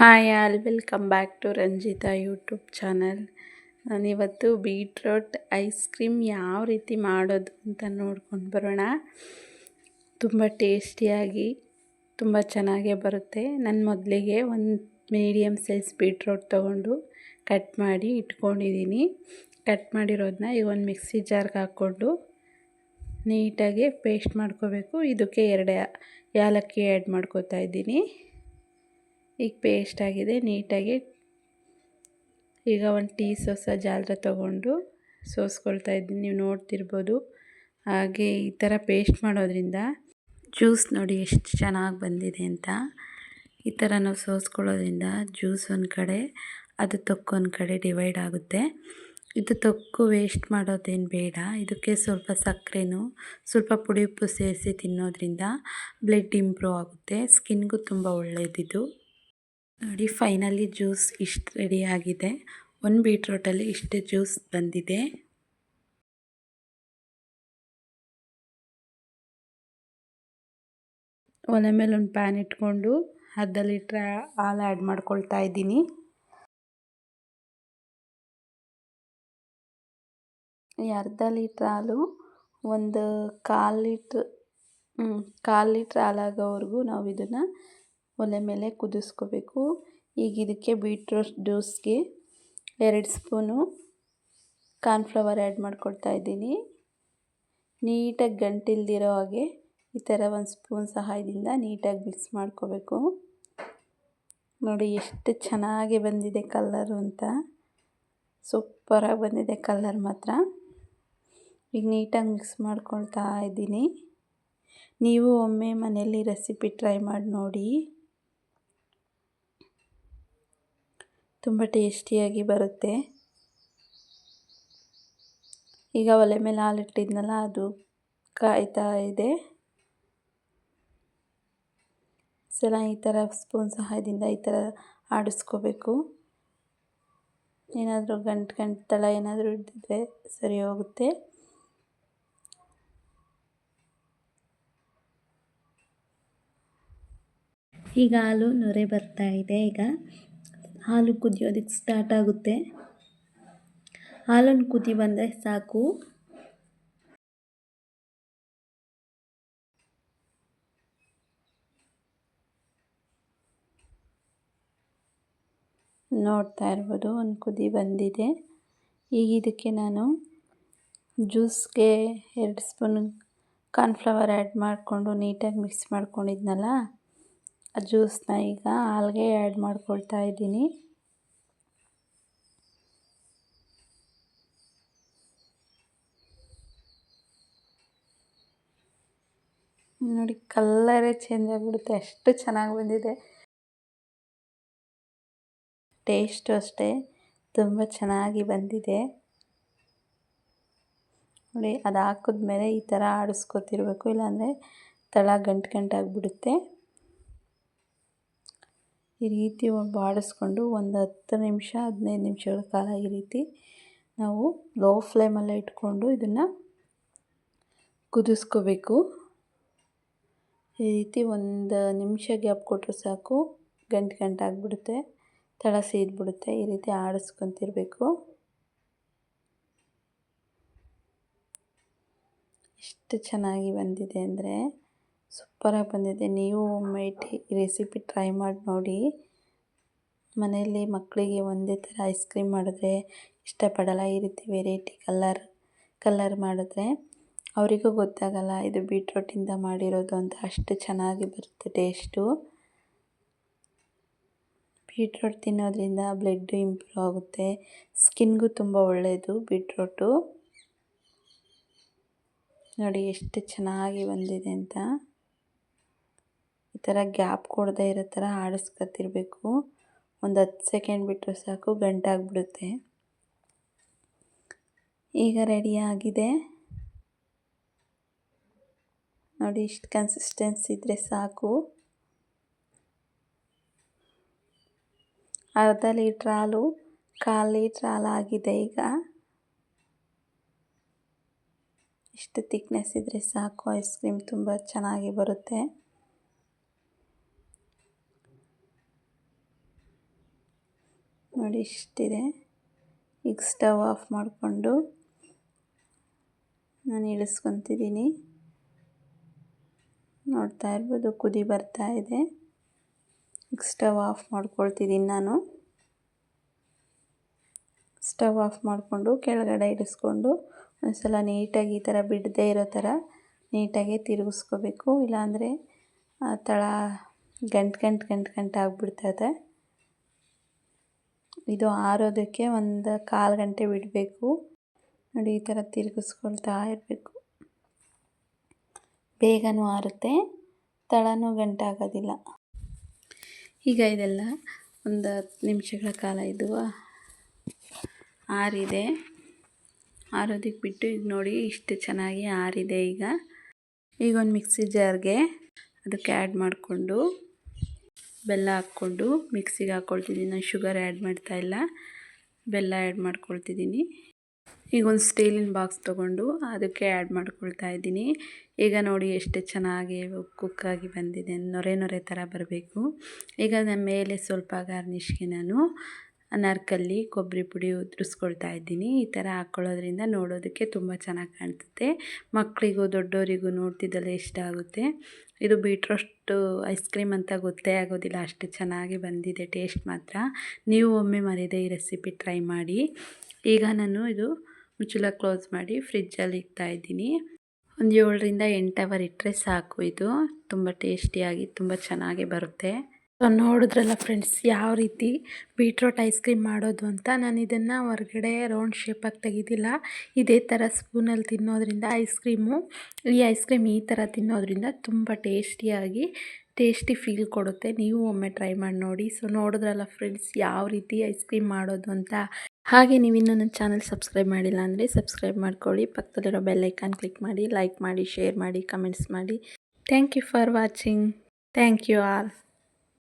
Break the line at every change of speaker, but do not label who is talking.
Hi all, welcome back to Ranjitha YouTube channel. ನಾನಿವತ್ತು beetroot ice cream ಯಾವ ರೀತಿ ಮಾಡೋದು ಅಂತ ನೋಡ್ಕೊಂಡು ಬರೋಣ. ತುಂಬ ಟೇಸ್ಟಿಯಾಗಿ, ತುಂಬ ಚೆನ್ನಾಗೇ ಬರುತ್ತೆ. ನಾನು ಮೊದಲಿಗೆ ಒಂದು ಮೀಡಿಯಮ್ ಸೈಜ್ ಬೀಟ್ರೋಟ್ ತೊಗೊಂಡು ಕಟ್ ಮಾಡಿ ಇಟ್ಕೊಂಡಿದ್ದೀನಿ ಕಟ್ ಮಾಡಿರೋದನ್ನ ಈಗ ಒಂದು ಮಿಕ್ಸಿ ಜಾರ್ಗೆ ಹಾಕ್ಕೊಂಡು ನೀಟಾಗಿ ಪೇಸ್ಟ್ ಮಾಡ್ಕೋಬೇಕು. ಇದಕ್ಕೆ ಎರಡು ಏಲಕ್ಕಿ ಆ್ಯಡ್ ಮಾಡ್ಕೋತಾ ಇದ್ದೀನಿ. ಈಗ ಪೇಸ್ಟ್ ಆಗಿದೆ, ನೀಟಾಗಿ. ಈಗ ಒಂದು ಟೀ ಸೋಸ ಜಾಲರ ತೊಗೊಂಡು ಸೋಸ್ಕೊಳ್ತಾ ಇದ್ದೀನಿ. ನೀವು ನೋಡ್ತಿರ್ಬೋದು. ಹಾಗೆ ಈ ಥರ ಪೇಸ್ಟ್ ಮಾಡೋದ್ರಿಂದ ಜ್ಯೂಸ್ ನೋಡಿ ಎಷ್ಟು ಚೆನ್ನಾಗಿ ಬಂದಿದೆ ಅಂತ. ಈ ಥರ ನಾವು ಸೋಸ್ಕೊಳ್ಳೋದ್ರಿಂದ ಜ್ಯೂಸ್ ಒಂದು ಕಡೆ, ಅದು ತೊಕ್ಕೊಂದು ಕಡೆ ಡಿವೈಡ್ ಆಗುತ್ತೆ. ಇದು ತೊಕ್ಕು ವೇಸ್ಟ್ ಮಾಡೋದೇನು ಬೇಡ. ಇದಕ್ಕೆ ಸ್ವಲ್ಪ ಸಕ್ಕರೆನೂ, ಸ್ವಲ್ಪ ಪುಡಿ ಉಪ್ಪು ಸೇರಿಸಿ ತಿನ್ನೋದ್ರಿಂದ ಬ್ಲಡ್ ಇಂಪ್ರೂವ್ ಆಗುತ್ತೆ. ಸ್ಕಿನ್ಗೂ ತುಂಬ ಒಳ್ಳೆಯದಿದು ನೋಡಿ ಫೈನಲಿ ಜ್ಯೂಸ್ ಇಷ್ಟು ರೆಡಿಯಾಗಿದೆ ಒಂದು ಬೀಟ್ರೋಟಲ್ಲಿ ಇಷ್ಟು ಜ್ಯೂಸ್ ಬಂದಿದೆ. ಒಲೆ ಮೇಲೆ ಒಂದು ಪ್ಯಾನ್ ಇಟ್ಕೊಂಡು ಅರ್ಧ ಲೀಟ್ರ್ ಹಾಲು ಆ್ಯಡ್ ಮಾಡ್ಕೊಳ್ತಾ ಇದ್ದೀನಿ. ಈ ಅರ್ಧ ಲೀಟ್ರ್ ಹಾಲು ಒಂದು ಕಾಲು ಲೀಟ್ರ್ ಕಾಲು ಲೀಟ್ರ್ ಹಾಲಾಗೋವರೆಗೂ ನಾವು ಇದನ್ನು ಒಲೆ ಮೇಲೆ ಕುದಿಸ್ಕೋಬೇಕು. ಈಗ ಇದಕ್ಕೆ ಬೀಟ್ರೋಟ್ ಜ್ಯೂಸ್ಗೆ ಎರಡು ಸ್ಪೂನು ಕಾರ್ನ್ಫ್ಲವರ್ ಆ್ಯಡ್ ಮಾಡ್ಕೊಳ್ತಾ ಇದ್ದೀನಿ. ನೀಟಾಗಿ ಗಂಟಿಲ್ದಿರೋ ಹಾಗೆ ಈ ಥರ ಒಂದು ಸ್ಪೂನ್ ಸಹಾಯದಿಂದ ನೀಟಾಗಿ ಮಿಕ್ಸ್ ಮಾಡ್ಕೋಬೇಕು. ನೋಡಿ ಎಷ್ಟು ಚೆನ್ನಾಗಿ ಬಂದಿದೆ ಕಲ್ಲರು ಅಂತ. ಸೂಪರಾಗಿ ಬಂದಿದೆ ಕಲ್ಲರ್ ಮಾತ್ರ. ಈಗ ನೀಟಾಗಿ ಮಿಕ್ಸ್ ಮಾಡ್ಕೊಳ್ತಾ ಇದ್ದೀನಿ. ನೀವು ಒಮ್ಮೆ ಮನೆಯಲ್ಲಿ ರೆಸಿಪಿ ಟ್ರೈ ಮಾಡಿ ನೋಡಿ. ತುಂಬ ಟೇಸ್ಟಿಯಾಗಿ ಬರುತ್ತೆ. ಈಗ ಒಲೆ ಮೇಲೆ ಹಾಲಿಟ್ಟಿದ್ನಲ್ಲ ಅದು ಕಾಯ್ತಾ ಇದೆ. ಸಲ ಈ ಥರ ಸ್ಪೂನ್ ಸಹಾಯದಿಂದ ಈ ಥರ ಆಡಿಸ್ಕೋಬೇಕು. ಏನಾದರೂ ಗಂಟು ಗಂಟು ತಳ ಏನಾದರೂ ಇದ್ದಿದ್ರೆ ಸರಿ ಹೋಗುತ್ತೆ. ಈಗ ಹಾಲು ನೊರೆ ಬರ್ತಾ ಇದೆ ಈಗ. ಹಾಲು ಕುದಿಯೋದಕ್ಕೆ ಸ್ಟಾರ್ಟ್ ಆಗುತ್ತೆ. ಹಾಲನ್ನು ಕುದಿ ಬಂದರೆ ಸಾಕು. ನೋಡ್ತಾ ಇರ್ಬೋದು, ಒಂದು ಕುದಿ ಬಂದಿದೆ. ಈಗ ಇದಕ್ಕೆ ನಾನು ಜ್ಯೂಸ್ಗೆ ಎರಡು ಸ್ಪೂನ್ ಕಾರ್ನ್ಫ್ಲವರ್ ಆ್ಯಡ್ ಮಾಡಿಕೊಂಡು ನೀಟಾಗಿ ಮಿಕ್ಸ್ ಮಾಡ್ಕೊಂಡಿದ್ನಲ್ಲ ಆ ಜ್ಯೂಸನ್ನ ಈಗ ಹಾಲ್ಗೆ ಆ್ಯಡ್ ಮಾಡ್ಕೊಳ್ತಾ ಇದ್ದೀನಿ. ನೋಡಿ ಕಲ್ಲರೇ ಚೇಂಜ್ ಆಗಿಬಿಡುತ್ತೆ ಅಷ್ಟು ಚೆನ್ನಾಗಿ ಬಂದಿದೆ. ಟೇಸ್ಟು ಅಷ್ಟೇ, ತುಂಬ ಚೆನ್ನಾಗಿ ಬಂದಿದೆ. ನೋಡಿ ಅದು ಹಾಕಿದ್ಮೇಲೆ ಈ ಥರ ಆಡಿಸ್ಕೊತಿರ್ಬೇಕು, ಇಲ್ಲಾಂದರೆ ತಳ ಗಂಟು ಗಂಟಾಗಿಬಿಡುತ್ತೆ ಈ ರೀತಿ ಬಾಡಿಸ್ಕೊಂಡು ಒಂದು ಹತ್ತು ನಿಮಿಷ, ಹದಿನೈದು ನಿಮಿಷಗಳ ಕಾಲ ಈ ರೀತಿ ನಾವು ಲೋ ಫ್ಲೇಮಲ್ಲೇ ಇಟ್ಕೊಂಡು ಇದನ್ನು ಕುದಿಸ್ಕೋಬೇಕು. ಈ ರೀತಿ ಒಂದು ನಿಮಿಷ ಗ್ಯಾಪ್ ಕೊಟ್ಟರೆ ಸಾಕು. ಗಂಟು ಗಂಟು ಆಗಿಬಿಡುತ್ತೆ. ತಳ ಸೀದ್ಬಿಡುತ್ತೆ ಈ ರೀತಿ ಆಡಿಸ್ಕೊತಿರ್ಬೇಕು. ಎಷ್ಟು ಚೆನ್ನಾಗಿ ಬಂದಿದೆ ಅಂದರೆ ಸೂಪರಾಗಿ ಬಂದಿದೆ. ನೀವು ಒಮ್ಮೆ ರೆಸಿಪಿ ಟ್ರೈ ಮಾಡಿ ನೋಡಿ. ಮನೆಯಲ್ಲಿ ಮಕ್ಕಳಿಗೆ ಒಂದೇ ಥರ ಐಸ್ ಕ್ರೀಮ್ ಮಾಡಿದ್ರೆ ಇಷ್ಟಪಡಲ್ಲ. ಈ ರೀತಿ ವೆರೈಟಿ ಕಲ್ಲರ್ ಕಲ್ಲರ್ ಮಾಡಿದ್ರೆ ಅವರಿಗೂ ಗೊತ್ತಾಗಲ್ಲ ಇದು ಬೀಟ್ರೋಟಿಂದ ಮಾಡಿರೋದು ಅಂತ. ಅಷ್ಟು ಚೆನ್ನಾಗಿ ಬರುತ್ತೆ ಟೇಸ್ಟು ಬೀಟ್ರೋಟ್ ತಿನ್ನೋದ್ರಿಂದ ಬ್ಲಡ್ಡು ಇಂಪ್ರೂವ್ ಆಗುತ್ತೆ. ಸ್ಕಿನ್ಗೂ ತುಂಬ ಒಳ್ಳೆಯದು ಬೀಟ್ರೋಟು ನೋಡಿ ಎಷ್ಟು ಚೆನ್ನಾಗಿ ಬಂದಿದೆ ಅಂತ. ಈ ಥರ ಗ್ಯಾಪ್ ಕೊಡದೇ ಇರೋ ಥರ ಆಡಿಸ್ಕೊತಿರ್ಬೇಕು ಒಂದು ಹತ್ತು ಸೆಕೆಂಡ್ ಬಿಟ್ಟರೆ ಸಾಕು ಗಂಟಾಗ್ಬಿಡುತ್ತೆ ಈಗ ರೆಡಿಯಾಗಿದೆ ನೋಡಿ ಇಷ್ಟು ಕನ್ಸಿಸ್ಟೆನ್ಸಿ ಇದ್ದರೆ ಸಾಕು. ಅರ್ಧ ಲೀಟ್ರ್ ಹಾಲು, ಕಾಲು ಲೀಟ್ರ್ ಹಾಲು ಆಗಿದೆ ಈಗ. ಇಷ್ಟು ತಿಕ್ನೆಸ್ ಇದ್ದರೆ ಸಾಕು. ಐಸ್ ಕ್ರೀಮ್ ತುಂಬ ಚೆನ್ನಾಗಿ ಬರುತ್ತೆ. ನೋಡಿ ಇಷ್ಟಿದೆ. ಈಗ ಸ್ಟವ್ ಆಫ್ ಮಾಡಿಕೊಂಡು ನಾನು ಇಳಿಸ್ಕೊತಿದ್ದೀನಿ. ನೋಡ್ತಾ ಇರ್ಬೋದು, ಕುದಿ ಬರ್ತಾ ಇದೆ. ಈಗ ಸ್ಟವ್ ಆಫ್ ಮಾಡ್ಕೊಳ್ತಿದ್ದೀನಿ ನಾನು. ಸ್ಟವ್ ಆಫ್ ಮಾಡಿಕೊಂಡು ಕೆಳಗಡೆ ಇಳಿಸ್ಕೊಂಡು ಒಂದ್ಸಲ ನೀಟಾಗಿ ಈ ಥರ ಬಿಡದೇ ಇರೋ ಥರ ನೀಟಾಗಿ ತಿರುಗಿಸ್ಕೋಬೇಕು. ಇಲ್ಲಾಂದರೆ ತಳ ಗಂಟು ಗಂಟು ಗಂಟು ಗಂಟು ಆಗಿಬಿಡ್ತದೆ. ಇದು ಆರೋದಕ್ಕೆ ಒಂದು ಕಾಲು ಗಂಟೆ ಬಿಡಬೇಕು. ನೋಡಿ, ಈ ಥರ ತಿರುಗಿಸ್ಕೊಳ್ತಾ ಇರಬೇಕು. ಬೇಗನೂ ಆರುತ್ತೆ ತಳನೂ ಗಂಟಾಗೋದಿಲ್ಲ ಈಗ ಇದೆಲ್ಲ ಒಂದು ಹತ್ತು ನಿಮಿಷಗಳ ಕಾಲ ಇದು. ಆರಿದೆ. ಆರೋದಕ್ಕೆ ಬಿಟ್ಟು ಈಗ ನೋಡಿ ಇಷ್ಟು ಚೆನ್ನಾಗಿ ಆರಿದೆ ಈಗ. ಈಗ ಒಂದು ಮಿಕ್ಸಿ ಜಾರ್ಗೆ ಅದಕ್ಕೆ ಆ್ಯಡ್ ಮಾಡಿಕೊಂಡು ಬೆಲ್ಲ ಹಾಕ್ಕೊಂಡು ಮಿಕ್ಸಿಗೆ ಹಾಕ್ಕೊಳ್ತಿದ್ದೀನಿ. ನಾನು ಶುಗರ್ ಆ್ಯಡ್ ಮಾಡ್ತಾಯಿಲ್ಲ ಬೆಲ್ಲ ಆ್ಯಡ್ ಮಾಡ್ಕೊಳ್ತಿದ್ದೀನಿ. ಈಗ ಒಂದು ಸ್ಟೀಲಿನ ಬಾಕ್ಸ್ ತೊಗೊಂಡು ಅದಕ್ಕೆ ಆ್ಯಡ್ ಮಾಡ್ಕೊಳ್ತಾ ಇದ್ದೀನಿ. ಈಗ ನೋಡಿ ಎಷ್ಟು ಚೆನ್ನಾಗಿ ಕುಕ್ಕಾಗಿ ಬಂದಿದೆ. ನೊರೆ ನೊರೆ ಥರ ಬರಬೇಕು. ಈಗ ನಮ್ಮ ಮೇಲೆ ಸ್ವಲ್ಪ ಗಾರ್ನಿಷ್ಗೆ ನಾನು ನರ್ಕಲ್ಲಿ ಕೊಬ್ಬರಿ ಪುಡಿ ಉದುರಿಸ್ಕೊಳ್ತಾ ಇದ್ದೀನಿ. ಈ ಥರ ಹಾಕ್ಕೊಳ್ಳೋದ್ರಿಂದ ನೋಡೋದಕ್ಕೆ ತುಂಬ ಚೆನ್ನಾಗಿ ಕಾಣ್ತದೆ. ಮಕ್ಕಳಿಗೂ ದೊಡ್ಡವರಿಗೂ ನೋಡ್ತಿದ್ದಲ್ಲೇ ಇಷ್ಟ ಆಗುತ್ತೆ. ಇದು ಬೀಟ್ರೋಷ್ಟು ಐಸ್ ಕ್ರೀಮ್ ಅಂತ ಗೊತ್ತೇ ಆಗೋದಿಲ್ಲ, ಅಷ್ಟು ಚೆನ್ನಾಗಿ ಬಂದಿದೆ ಟೇಸ್ಟ್ ಮಾತ್ರ. ನೀವು ಒಮ್ಮೆ ಮರಿದೆ ಈ ರೆಸಿಪಿ ಟ್ರೈ ಮಾಡಿ. ಈಗ ನಾನು ಇದು ಮುಚ್ಚುಲ ಕ್ಲೋಸ್ ಮಾಡಿ ಫ್ರಿಜ್ಜಲ್ಲಿ ಇಡ್ತಾ ಇದ್ದೀನಿ. ಒಂದು ಏಳರಿಂದ ಎಂಟು ಅವರ್ ಇಟ್ಟರೆ ಸಾಕು ಇದು. ತುಂಬ ಟೇಸ್ಟಿಯಾಗಿ, ತುಂಬ ಚೆನ್ನಾಗಿ ಬರುತ್ತೆ. ಸೊ ನೋಡಿದ್ರಲ್ಲ ಫ್ರೆಂಡ್ಸ್ ಯಾವ ರೀತಿ ಬೀಟ್ರೋಟ್ ಐಸ್ ಕ್ರೀಮ್ ಮಾಡೋದು ಅಂತ? ನಾನು ಇದನ್ನು ಹೊರಗಡೆ ರೌಂಡ್ ಶೇಪಾಗಿ ತೆಗೆದಿಲ್ಲ. ಇದೇ ಥರ ಸ್ಪೂನಲ್ಲಿ ತಿನ್ನೋದ್ರಿಂದ ಐಸ್ ಕ್ರೀಮು ಈ ಐಸ್ ಕ್ರೀಮ್ ಈ ಥರ ತಿನ್ನೋದ್ರಿಂದ ತುಂಬ ಟೇಸ್ಟಿಯಾಗಿ ಟೇಸ್ಟಿ ಫೀಲ್ ಕೊಡುತ್ತೆ. ನೀವು ಒಮ್ಮೆ ಟ್ರೈ ಮಾಡಿ ನೋಡಿ. ಸೊ ನೋಡಿದ್ರಲ್ಲ ಫ್ರೆಂಡ್ಸ್ ಯಾವ ರೀತಿ ಐಸ್ ಕ್ರೀಮ್ ಮಾಡೋದು ಅಂತ? ಹಾಗೆ ನೀವು ಇನ್ನೂ ನನ್ನ ಚಾನಲ್ ಸಬ್ಸ್ಕ್ರೈಬ್ ಮಾಡಿಲ್ಲ ಅಂದರೆ ಸಬ್ಸ್ಕ್ರೈಬ್ ಮಾಡ್ಕೊಳ್ಳಿ. ಪಕ್ಕದಲ್ಲಿರೋ ಬೆಲ್ಲೈಕಾನ್ ಕ್ಲಿಕ್ ಮಾಡಿ ಲೈಕ್ ಮಾಡಿ ಶೇರ್ ಮಾಡಿ ಕಮೆಂಟ್ಸ್ ಮಾಡಿ. Thank you for watching thank you all